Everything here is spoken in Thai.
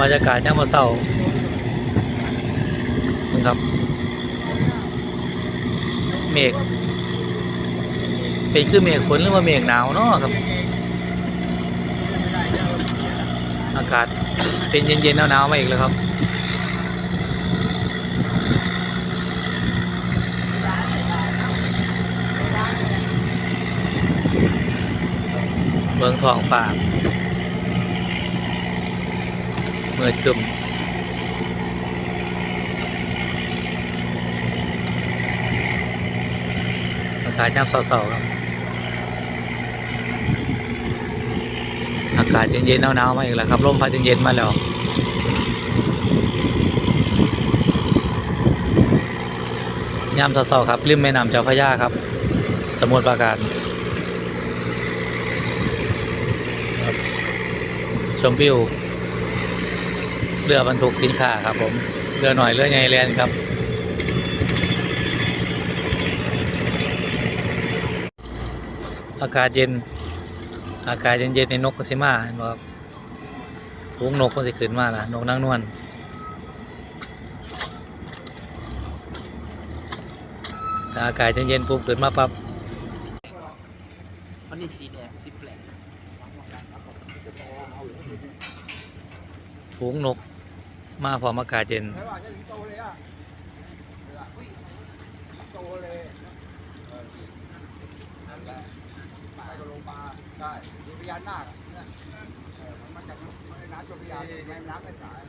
บรรยากาศยามมื้อเช้านะครับเมฆเป็นคือเมฆฝนหรือว่าเมฆหนาวเนาะครับ อากาศเป็นเย็นๆหนาวๆมาอีกแล้วครับเมืองทองฟ้า มื่อคืมอากาศยามเสาๆครับ อากาศเย็นๆหนาวๆมาอีกแล้วครับลมพัดเย็นๆมาแล้วยามเสาๆครับริมแม่น้ำเจ้าพระยาครับ สมุทรปราการชมวิว เรือบรรทุกสินค้าครับผม เรือหน่อยเรือใหญ่แลนครับ อากาศเย็น อากาศเย็นๆในนกก็สิมาเห็นบ่ครับฝูงนกก็สิขึ้นมาล่ะ นกนางนวลถ้าอากาศเย็นๆปุ๊บขึ้นมาปั๊บอันนี้สีแดงสีแปลกฝูงนก มาพร้อมอากาศเย็นไม่ว่าจะถึงโตเลยอะโตเลยเออนั่นแหละไปก็ลงมาได้มีพญานาคอะเนี่ยเออมันมาจากมันน้ำจมพญาแม่น้ำไม่สาย